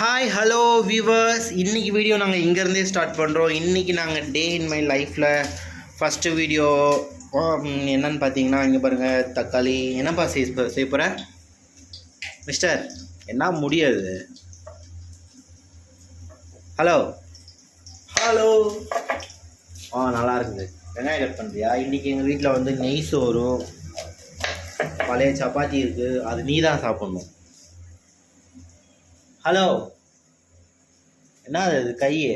Hi hello viewers இன்னைக்கு video நாங்கள் இங்கேருந்தே ஸ்டார்ட் பண்ணுறோம் இன்றைக்கி நாங்கள் டே இன் மை லைஃப்பில் ஃபஸ்ட்டு வீடியோ என்னன்னு பார்த்தீங்கன்னா இங்கே பாருங்கள் தக்காளி. என்னப்பா செய்ய செய்ய போகிற மிஸ்டர் என்ன முடியாது? ஹலோ ஹலோ ஆ நல்லா இருக்குது. வெங்காயம் கட் பண்ணுறியா இன்றைக்கி எங்கள் வீட்டில் வந்து நெய் சோறும் பழைய சப்பாத்தி இருக்குது அது நீ தான் சாப்பிட்ணும். ஹலோ என்ன அது கையே?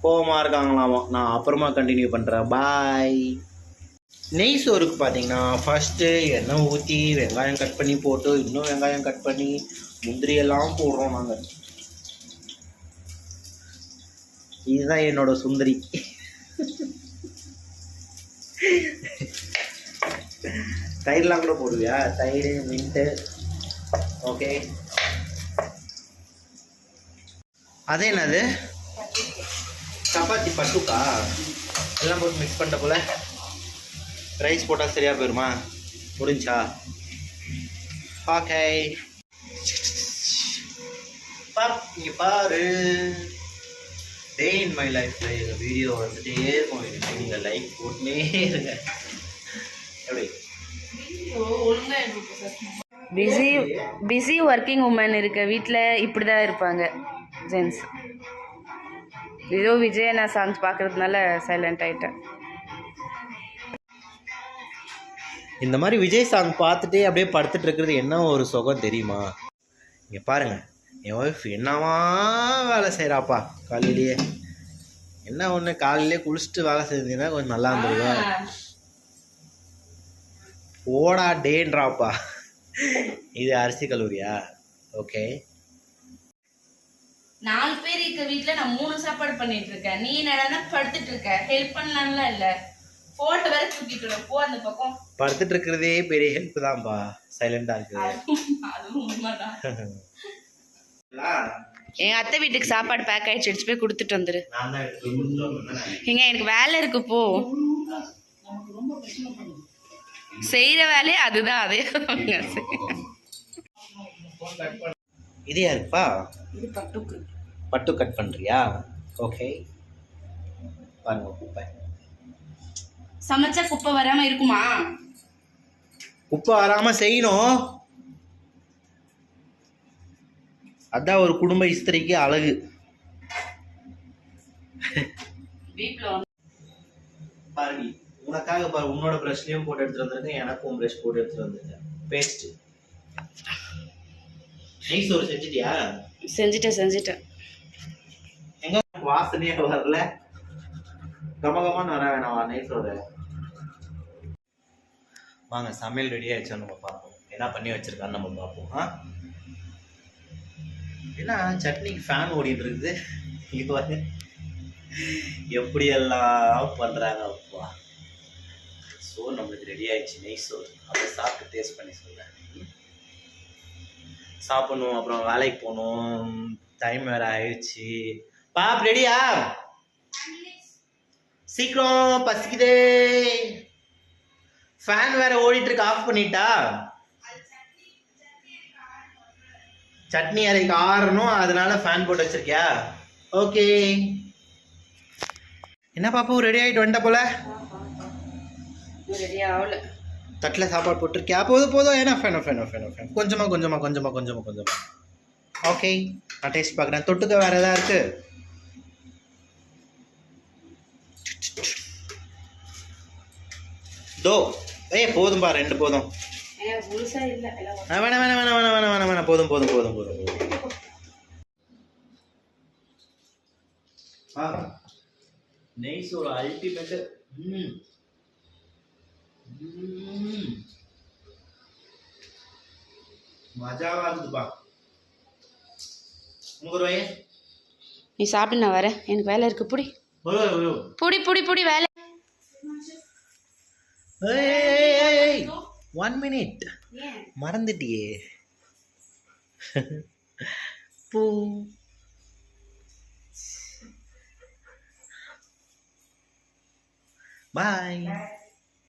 கோபமாக இருக்காங்களாமா. நான் அப்புறமா கண்டினியூ பண்ணுறேன் பாய் நெய் சோறுக்கு பார்த்தீங்கன்னா ஃபஸ்ட்டு எண்ணெய் ஊற்றி வெங்காயம் கட் பண்ணி போட்டு இன்னும் வெங்காயம் கட் பண்ணி முந்திரி எல்லாம் போடுறோம் நாங்கள் இதுதான் என்னோட சுந்தரி. தயிர்லாம் கூட போடுவியா? தயிர் மின்ட்டு ஓகே அது என்னது? சப்பாத்தி பட்டுக்கா? எல்லாம் போட்டு மிக்ஸ் பண்ணிட்ட போல். ரைஸ் போட்டால் சரியாக போயிருமா? முடிஞ்சா? ஓகே இங்கே பாரு. டே இன் மை லைஃப்பில் எங்கள் வீடியோ வந்துட்டே இருக்கும் நீங்கள் லைக் போட்டுனே இருங்க. பிஸி பிஸி ஒர்க்கிங் உமன் இருக்க வீட்டில் இப்படி தான் இருப்பாங்க ஜென்ஸ் ஏதோ விஜய் நான் சாங்ஸ் பார்க்கறதுனால சைலண்ட் ஆயிட்டேன். இந்த மாதிரி விஜய் சாங் பார்த்துட்டே அப்படியே படுத்துட்டு இருக்கிறது என்ன ஒரு சுகம் தெரியுமா? இங்கே பாருங்க என் ஒய்ஃப் என்னவா வேலை செய்கிறாப்பா காலையிலேயே. என்ன ஒன்று காலையிலே குளிச்சுட்டு வேலை செஞ்சீங்கன்னா கொஞ்சம் நல்லா இருந்திருக்கும். ஓடா டேன்றாப்பா. இது அரிசி கல்லூரியா? ஓகே. நாலு பேர் இருக்க வீட்டில் நான் மூணு சாப்பாடு பண்ணிட்டு இருக்கேன். நீ என்னடா படுத்துட்டு இருக்க? ஹெல்ப் பண்ணலாம்ல இல்லை? போட்டோ வேற தூக்கிட்டு போ அந்த பக்கம். படுத்துட்டு இருக்கிறதே பெரிய ஹெல்ப் தான்ப்பா. சைலண்டாக இருக்குது. அதுவும் உண்மைதான் எங்க அத்தை வீட்டுக்கு சாப்பாடு பேக் ஆயிடுச்சு. எடுத்து போய் கொடுத்துட்டு வந்துரு. எங்க எனக்கு வேலை இருக்கு போ. செய்யற வேலையே அதுதான் அதே இது யாருப்பா? இது பட்டுக்கு. பட்டு கட் பண்ணுறியா ஓகே பாருங்க குப்பை. சமைச்சா குப்பை வராம இருக்குமா? குப்பை வராமல் செய்யணும். அதான் ஒரு குடும்ப இஸ்திரிக்கு அழகு வீட்டுல பாருங்க உனக்காக பாரு உன்னோட ப்ரஷ்லையும் போட்டு எடுத்துட்டு வந்திருக்கேன் எனக்கும் ப்ரஷ் போட்டு எடுத்துட்டு வந்திருக்கேன் பேஸ்ட் நெய் சோறு செஞ்சுட்டியா? செஞ்சுட்டேன் செஞ்சுட்டேன். எங்க வாசனையே வரல. கமகமான வர வேணாம் நெய் சோறு வாங்க சமையல் ரெடி ஆயிடுச்சா நம்ம பார்ப்போம். என்ன பண்ணி வச்சிருக்கான்னு நம்ம பார்ப்போம் ஆ? என்ன சட்னிக்கு ஃபேன் ஓடிட்டு இருக்குது. இது எப்படியெல்லாம் பண்ணுறாங்க அப்பா? சோறு நம்மளுக்கு ரெடி ஆயிடுச்சு நெய் சோறு. அதை சாப்பிட்டு டேஸ்ட் பண்ணி சொல்கிறேன் சாப்பிடணும் அப்புறம் வேலைக்கு போகணும். டைம் வேறு ஆயிடுச்சு. பாப் ரெடியா சீக்கிரம் பசிக்குதே. ஃபேன் வேற ஓடிட்டு இருக்கு ஆஃப் பண்ணிட்டா? சட்னி அரைக்கு ஆறணும் அதனால ஃபேன் போட்டு வச்சிருக்கியா? ஓகே என்ன பாப்பா ரெடி ஆகிட்டு வந்துட்ட போல? ரெடி ஆகல. தட்டில் சாப்பாடு போட்டிருக்கியா போதும் போதும். ஏன்னா ஃபேன் ஃபேன் ஃபேன் ஃபேன் கொஞ்சமாக கொஞ்சமாக கொஞ்சமாக கொஞ்சமாக கொஞ்சமாக ஓகே நான் டேஸ்ட் பார்க்குறேன். தொட்டுக்க வேறு எதாவது இருக்கு? தோ ரெண்டு போதும். இல்ல. எல்லாம் ஆ, வேணாம் வேணாம் வேணாம் வேணாம் வேணாம் வேணாம் வேணாம். போதும் போதும் போதும் போதும் போதும். நெய் சோறு அல்டிமேட்டு ம். மஜாவா இருக்குதுப்பா நீ சாப்பிட்டு நான் வரேன் எனக்கு வேலை இருக்கு. புடி. புடி புடி புடி வேலை. One minute மறந்துட்டியே. பூ. பாய்